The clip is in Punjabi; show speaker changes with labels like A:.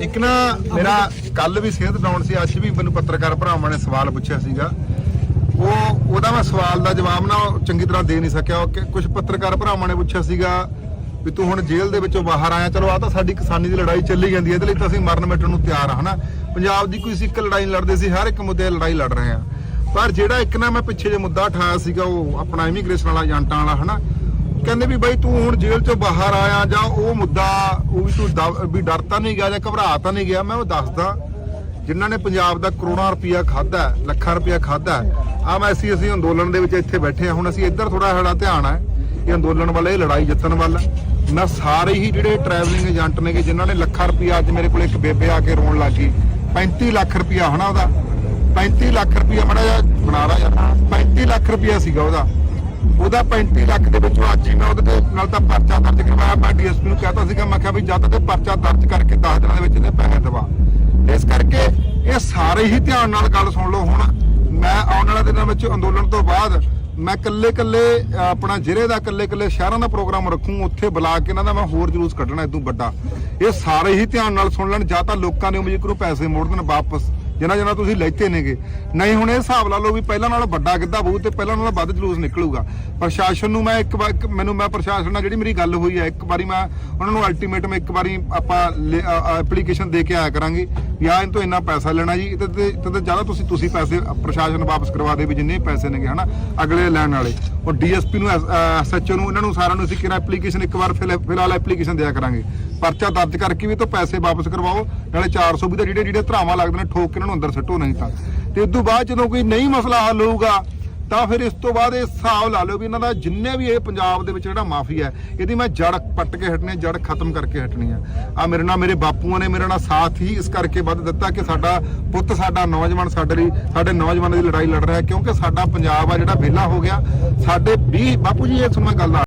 A: ਇੱਕ ਨਾ ਮੇਰਾ ਕੱਲ ਵੀ ਸਿਹਤ ਡਾਊਨ ਸੀ, ਅੱਜ ਵੀ ਮੈਨੂੰ ਪੱਤਰਕਾਰ ਭਰਾਵਾਂ ਨੇ ਸਵਾਲ ਪੁੱਛਿਆ ਸੀਗਾ। ਉਹ, ਉਹਦਾ ਮੈਂ ਸਵਾਲ ਦਾ ਜਵਾਬ ਨਾ ਚੰਗੀ ਤਰ੍ਹਾਂ ਦੇ ਨਹੀਂ ਸਕਿਆ। ਕਿ ਕੁਝ ਪੱਤਰਕਾਰ ਭਰਾਵਾਂ ਨੇ ਪੁੱਛਿਆ ਸੀਗਾ ਵੀ ਤੂੰ ਹੁਣ ਜੇਲ੍ਹ ਦੇ ਵਿੱਚੋਂ ਬਾਹਰ ਆਇਆ। ਚਲੋ ਆ ਤਾਂ ਸਾਡੀ ਕਿਸਾਨੀ ਦੀ ਲੜਾਈ ਚੱਲੀ ਜਾਂਦੀ ਹੈ। ਇਹਦੇ ਲਈ ਤਾਂ ਅਸੀਂ ਮਰਨ ਮਿਟਣ ਨੂੰ ਤਿਆਰ ਆ, ਹਨਾ? ਪੰਜਾਬ ਦੀ ਕੋਈ ਸਿੱਖ ਲੜਾਈ ਨਹੀਂ ਲੜਦੇ ਸੀ ਹਰ ਇੱਕ ਮੁੱਦੇ ਲੜਾਈ ਲੜ ਰਹੇ ਆ ਪਰ ਜਿਹੜਾ ਇੱਕ ਨਾ ਮੈਂ ਪਿੱਛੇ ਜੇ ਮੁੱਦਾ ਉਠਾਇਆ ਸੀਗਾ, ਉਹ ਆਪਣਾ ਇਮੀਗ੍ਰੇਸ਼ਨ ਵਾਲਾ ਏਜੰਟਾਂ ਵਾਲਾ, ਹਨਾ? ਕਹਿੰਦੇ ਵੀ ਬਾਈ ਤੂੰ ਹੁਣ ਜੇਲ੍ਹ ਚੋਂ ਬਾਹਰ ਆਇਆ ਜਾਂ ਉਹ ਮੁੱਦਾ ਉਹ ਵੀ ਤੂੰ ਦ- ਵੀ ਡਰ ਤਾਂ ਨਹੀਂ ਗਿਆ ਜਾਂ ਘਬਰਾ ਤਾਂ ਨਹੀਂ ਗਿਆ, ਮੈਂ ਉਹ ਦੱਸਦਾ। ਜਿਨ੍ਹਾਂ ਨੇ ਪੰਜਾਬ ਦਾ ਕਰੋੜਾਂ ਰੁਪਇਆ ਖਾਦਾ ਲੱਖਾਂ ਰੁਪਇਆ ਖਾਦਾ ਆ ਮੈਂ ਅਸੀਂ ਅੰਦੋਲਨ ਦੇ ਵਿੱਚ ਇੱਥੇ ਬੈਠੇ ਆ ਹੁਣ ਅਸੀਂ ਇੱਧਰ ਥੋੜਾ ਸਾਡਾ ਧਿਆਨ ਹੈ, ਇਹ ਅੰਦੋਲਨ ਵੱਲ, ਇਹ ਲੜਾਈ ਜਿੱਤਣ ਵੱਲ। ਮੈਂ ਸਾਰੇ ਹੀ ਜਿਹੜੇ ਟਰੈਵਲਿੰਗ ਏਜੰਟ ਨੇਗੇ, ਜਿਨ੍ਹਾਂ ਨੇ ਲੱਖਾਂ ਰੁਪਇਆ ਅੱਜ ਮੇਰੇ ਕੋਲ ਇੱਕ ਬੇਬੇ ਆ ਕੇ ਰੋਣ ਲੱਗੀ 35 ਲੱਖ ਰੁਪਇਆ ਹਨਾ ਉਹਦਾ 35 ਲੱਖ ਰੁਪਇਆ ਮੜਾ ਜਾ ਬਣਾ ਲਾ ਯਾਰ 35 ਲੱਖ ਰੁਪਇਆ ਸੀਗਾ ਉਹਦਾ। ਉਹਦਾ 35 ਲੱਖ ਦੇ ਵਿੱਚੋਂ ਅੱਜ ਹੀ ਮੈਂ ਉਹਦੇ ਤੇ ਨਾਲ ਤਾਂ ਪਰਚਾ ਦਰਜ ਕਰਵਾਇਆ। ਮੈਂ ਡੀਐਸਪੀ ਨੂੰ ਕਹਤਾ ਸੀਗਾ, ਮੈਂ ਕਿਹਾ ਵੀ ਜਦ ਤੇ ਪਰਚਾ ਦਰਜ ਕਰਕੇ 10 ਦਿਨਾਂ ਦੇ ਵਿੱਚ ਇਹਦੇ ਪੈਸੇ ਦਵਾ। ਇਸ ਕਰਕੇ ਇਹ ਸਾਰੇ ਹੀ ਧਿਆਨ ਨਾਲ ਗੱਲ ਸੁਣ ਲਓ ਹੁਣ। ਮੈਂ ਆਉਣ ਵਾਲੇ ਦਿਨਾਂ ਵਿੱਚ ਅੰਦੋਲਨ ਤੋਂ ਬਾਅਦ ਮੈਂ ਕੱਲੇ ਕੱਲੇ ਆਪਣਾ ਜ਼ਿਲ੍ਹੇ ਦਾ ਕੱਲੇ ਕੱਲੇ ਸ਼ਹਿਰਾਂ ਦਾ ਪ੍ਰੋਗਰਾਮ ਰੱਖੂ, ਉੱਥੇ ਬੁਲਾ ਕੇ ਇਹਨਾਂ ਦਾ ਮੈਂ ਹੋਰ ਜਲੂਸ ਕੱਢਣਾ ਇਦੋਂ ਵੱਡਾ। ਇਹ ਸਾਰੇ ਹੀ ਧਿਆਨ ਨਾਲ ਸੁਣ ਲੈਣ, ਜਾਂ ਤਾਂ ਲੋਕਾਂ ਨੇ ਉਮੀਦ ਕਰੋ ਪੈਸੇ ਮੋੜ ਦੇਣ ਵਾਪਸ। ਜਿਨ੍ਹਾਂ ਜਿਨ੍ਹਾਂ ਤੁਸੀਂ ਲੈਤੇ ਨੇਗੇ। ਨਹੀਂ, ਹੁਣ ਇਹ ਹਿਸਾਬ ਲਾ ਲਓ ਵੀ ਪਹਿਲਾਂ ਨਾਲੋਂ ਵੱਡਾ ਗਿੱਧਾ ਬਹੁਤ ਤੇ ਪਹਿਲਾਂ ਨਾਲੋਂ ਵੱਧ ਜਲੂਸ ਨਿਕਲੂਗਾ। ਪ੍ਰਸ਼ਾਸਨ ਨੂੰ ਮੈਂ ਇੱਕ ਵਾਰ ਮੈਨੂੰ ਮੈਂ ਪ੍ਰਸ਼ਾਸਨ ਨਾਲ ਜਿਹੜੀ ਮੇਰੀ ਗੱਲ ਹੋਈ ਹੈ, ਇੱਕ ਵਾਰੀ ਮੈਂ ਉਹਨਾਂ ਨੂੰ ਅਲਟੀਮੇਟਮ ਇੱਕ ਵਾਰੀ ਆਪਾਂ ਐਪਲੀਕੇਸ਼ਨ ਦੇ ਕੇ ਆਇਆ ਕਰਾਂਗੇ ਵੀ ਆਹ ਇਹਨਾਂ ਤੋਂ ਇੰਨਾ ਪੈਸਾ ਲੈਣਾ ਜੀ। ਤੇ ਤੇ ਜ਼ਿਆਦਾ ਤੁਸੀਂ ਤੁਸੀਂ ਪੈਸੇ ਪ੍ਰਸ਼ਾਸਨ ਵਾਪਸ ਕਰਵਾ ਦੇ ਵੀ ਜਿੰਨੇ ਪੈਸੇ ਨੇਗੇ, ਹਨਾ? ਅਗਲੇ ਲੈਣ ਵਾਲੇ। ਉਹ ਡੀਐਸਪੀ ਨੂੰ ਐਸਐਚਓ ਨੂੰ, ਇਹਨਾਂ ਨੂੰ ਸਾਰਿਆਂ ਨੂੰ ਅਸੀਂ ਕਿਹੜਾ ਐਪਲੀਕੇਸ਼ਨ ਇੱਕ ਵਾਰ ਫਿਲਹਾਲ ਐਪਲੀਕੇਸ਼ਨ ਦਿਆ ਕਰਾਂਗੇ। ਪਰਚਾ ਦਰਜ ਕਰਕੇ ਵੀ ਇਹ ਤੋਂ ਪੈਸੇ ਵਾਪਸ ਕਰਵਾਓ, ਨਾਲੇ 400 ਵੀ ਤਾਂ ਜਿਹੜੇ ਜਿਹੜੇ ਧਰਾਵਾਂ ਲੱਗਦੇ ਨੇ, ਠੋਕ ਕੇ ਇਹਨਾਂ ਨੂੰ ਅੰਦਰ ਸੱਟੋ ਨਹੀਂ ਤਾਂ। ਤੇ ਉਸ ਤੋਂ ਬਾਅਦ ਜਦੋਂ ਕੋਈ ਨਹੀਂ ਮਸਲਾ ਹੱਲ ਹੋਊਗਾ, ਤਾਂ ਫਿਰ ਇਸ ਤੋਂ ਬਾਅਦ ਇਹ ਹਿਸਾਬ ਲਾ ਲਓ ਵੀ ਇਹਨਾਂ ਦਾ ਜਿੰਨੇ ਵੀ ਇਹ ਪੰਜਾਬ ਦੇ ਵਿੱਚ ਜਿਹੜਾ ਮਾਫੀਆ ਹੈ, ਇਹਦੀ ਮੈਂ ਜੜ ਪੱਟ ਕੇ ਹਟਣੀ ਹੈ, ਜੜ ਖਤਮ ਕਰਕੇ ਹਟਣੀ ਹੈ। ਆ ਮੇਰੇ ਨਾਲ ਮੇਰੇ ਬਾਪੂਆਂ ਨੇ ਮੇਰੇ ਨਾਲ ਸਾਥ ਹੀ ਇਸ ਕਰਕੇ ਵੱਧ ਦਿੱਤਾ ਕਿ ਸਾਡਾ ਪੁੱਤ, ਸਾਡਾ ਨੌਜਵਾਨ ਸਾਡੇ ਲਈ, ਸਾਡੇ ਨੌਜਵਾਨਾਂ ਦੀ ਲੜਾਈ ਲੜ ਰਿਹਾ ਕਿਉਂਕਿ ਸਾਡਾ ਪੰਜਾਬ ਆ ਜਿਹੜਾ ਵਿਹਲਾ ਹੋ ਗਿਆ। ਸਾਡੇ 20 ਬਾਪੂ ਜੀ, ਇਹ ਸੁਣ ਗੱਲ